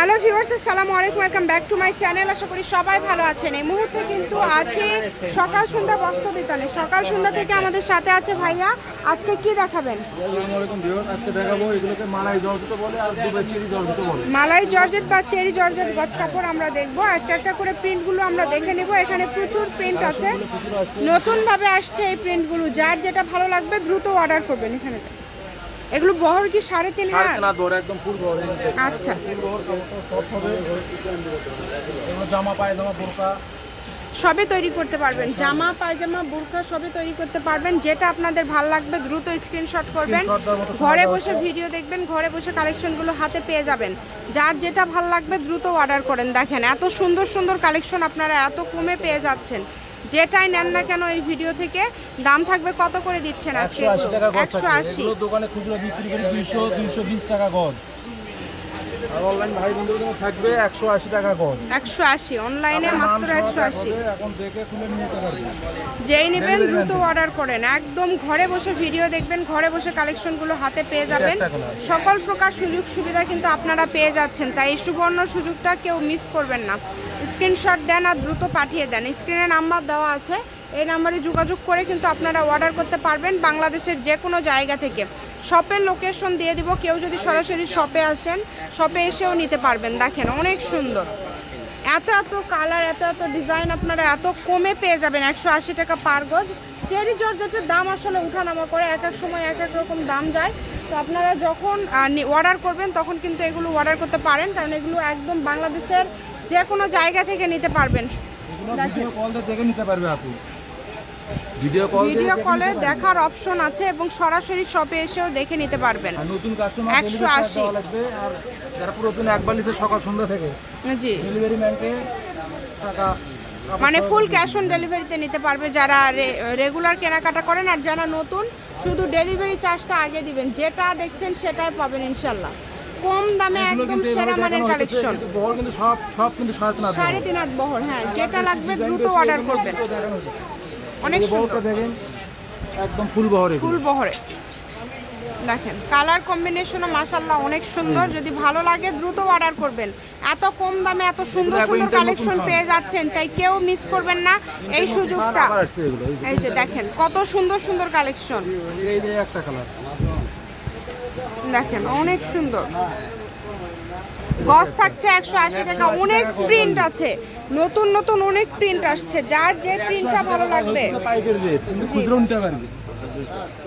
Hello viewers আসসালামু আলাইকুম welcome back to my channel. আশা করি সবাই ভালো আছেন। এই মুহূর্তে কিন্তু আছে সকাল সন্ধ্যা বস্ত্র বিতানে সকাল সন্ধ্যা থেকে আমাদের সাথে আছে ভাইয়া। আজকে কি দেখাবেন? আসসালামু আলাইকুম ভিউয়ার আজকে দেখাবো এগুলোকে মালাই জর্জুতো বলে আর দুবাই চেরি জর্জুতো বলে। মালাই জর্জেট বা চেরি জর্জেট গজ কাপড় আমরা দেখব। একটা একটা করে প্রিন্টগুলো আমরা দেখে নিব। এখানে প্রচুর প্রিন্ট আছে। নতুনভাবে আসছে এই প্রিন্টগুলো। যার যেটা ভালো লাগবে দ্রুত অর্ডার করবেন এখানে। এগুলো বহর কি সাড়ে তিন হাত? একদম ফুল বড় আচ্ছা। ফুল বড় কাপড়টা হবে। এগুলো জামা পায়জামা বোরকা। সবে তৈরি করতে পারবেন। জামা পায়জামা বোরকা সবে তৈরি করতে পারবেন। যেটা আপনাদের ভালো লাগবে দ্রুত স্ক্রিনশট করবেন। ঘরে বসে ভিডিও দেখবেন ঘরে বসে কালেকশনগুলো হাতে পেয়ে যাবেন। যার যেটা ভালো লাগবে দ্রুত অর্ডার করেন। দেখেন এত সুন্দর সুন্দর কালেকশন আপনারা এত কমে পেয়ে যাচ্ছেন। যেটাই নেন না কেন এই ভিডিও থেকে দাম থাকবে কত করে দিচ্ছেন আজকে? একশো আশি টাকা গজ একশো থাকবে। আশি। এগুলো দোকানে খুচরো বিক্রি করে টাকা গজ। আর অনলাইন ভাই বন্ধুদের থাকবে একশো আশি টাকা গজ। অনলাইনে মাত্র এখন দেখে খুলে নিতে যেই নেবেন দ্রুত অর্ডার করেন। একদম ঘরে বসে ভিডিও দেখবেন ঘরে বসে কালেকশনগুলো হাতে পেয়ে যাবেন। সকল প্রকার সুযোগ সুবিধা কিন্তু আপনারা পেয়ে যাচ্ছেন। তাই সুবর্ণ সুযোগটা কেউ মিস করবেন না। স্ক্রিনশট দেন আর দ্রুত পাঠিয়ে দেন। স্ক্রিনে নাম্বার দেওয়া আছে। এই নাম্বারে যোগাযোগ করে কিন্তু আপনারা অর্ডার করতে পারবেন বাংলাদেশের যে কোনো জায়গা থেকে। শপের লোকেশন দিয়ে দিব। কেউ যদি সরাসরি শপে আসেন, শপে এসেও নিতে পারবেন। দেখেন অনেক সুন্দর। এত এত কালার এত এত ডিজাইন আপনারা এত কমে পেয়ে যাবেন। একশো আশি টাকা পার গজ। চেরি জর্জেটের দাম আসলে উঠানামা করে এক এক সময় এক এক রকম দাম যায়। তো আপনারা যখন অর্ডার করবেন তখন কিন্তু এগুলো অর্ডার করতে পারেন। কারণ এগুলো একদম বাংলাদেশের যে কোনো জায়গা থেকে নিতে পারবেন। এগুলো ভিডিও কল দিয়ে দেখে নিতে পারবে আপনি। ভিডিও কল ভিডিও কলে দেখার অপশন আছে এবং সরাসরি শপে এসেও দেখে নিতে পারবেন। নতুন কাস্টমার একশো ডেলিভারি চার্জ আশি। দেওয়া লাগবে। আর যারা পুরাতন একবার নিচে সকাল সন্ধ্যা থেকে জি। ডেলিভারি ম্যানকে টাকা মানে ফুল ক্যাশ অন ডেলিভারিতে নিতে পারবে। যারা রেগুলার কেনাকাটা করেন আর যারা নতুন শুধু ডেলিভারি চার্জটা আগে দিবেন। যেটা দেখছেন সেটাই পাবেন ইনশাল্লাহ। কম দামে একদম সেরা মানের কালেকশন বহর কিন্তু সব সব কিন্তু সাড়ে তিন হাত বহর। হ্যাঁ। যেটা লাগবে দ্রুত অর্ডার করবেন। অনেক সুন্দর। দেখেন একদম ফুল বহর। ফুল বহরে। দেখেন কালার কম্বিনেশনও মাসাল্লাহ অনেক সুন্দর। যদি ভালো লাগে দ্রুত অর্ডার করবেন। এত কম দামে এত সুন্দর সুন্দর কালেকশন পেয়ে যাচ্ছেন তাই কেউ মিস করবেন না এই সুযোগটা। এই যে। দেখেন। কত সুন্দর সুন্দর কালেকশন এই যে একটা কালার দেখেন অনেক সুন্দর। গজ থাকছে একশো আশি টাকা অনেক প্রিন্ট আছে। নতুন নতুন অনেক প্রিন্ট আসছে। যার যে প্রিন্টটা ভালো লাগবে। খুচরো নিতে পারবে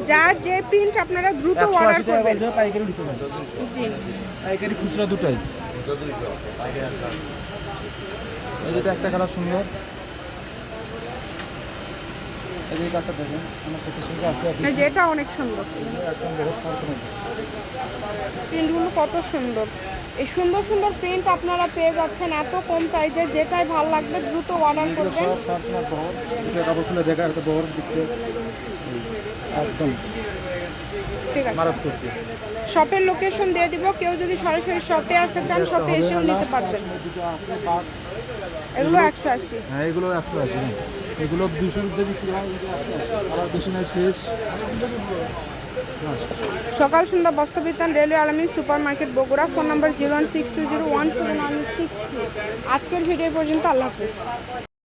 যার যে প্রিন্ট আপনারা দ্রুত অর্ডার করবেন। পাইকারি নিতে পারবে জি। পাইকারি খুচরা দুটাই। এই যেটা একটা কালার সুন্দর। এই যে কালারটা দেখেন আমার সাথে সঙ্গে আছে এই যে এটা অনেক সুন্দর। প্রিন্টগুলো কত সুন্দর। এই সুন্দর সুন্দর প্রিন্ট আপনারা পেয়ে যাচ্ছেন এত কম প্রাইজে যেটাই ভালো লাগবে দ্রুত অর্ডার করবেন। একদম। ঠিক আছে। শপের লোকেশন দিয়ে দিব কেউ যদি সরাসরি শপে আসতে চান শপে এসেও নিতে পারবেন। এগুলো একশো আশি। হ্যাঁ এগুলো একশো আশি। এগুলো দুশো রুপয়ে বিক্রি হয় আবার বেশি নয় শেষ। Sokal Sondhya Bostrobitan railway Almin super market Bogura. Phone number zero one six two zero one seven one six আজকের ভিডিও পর্যন্ত আল্লাহ হাফিজ।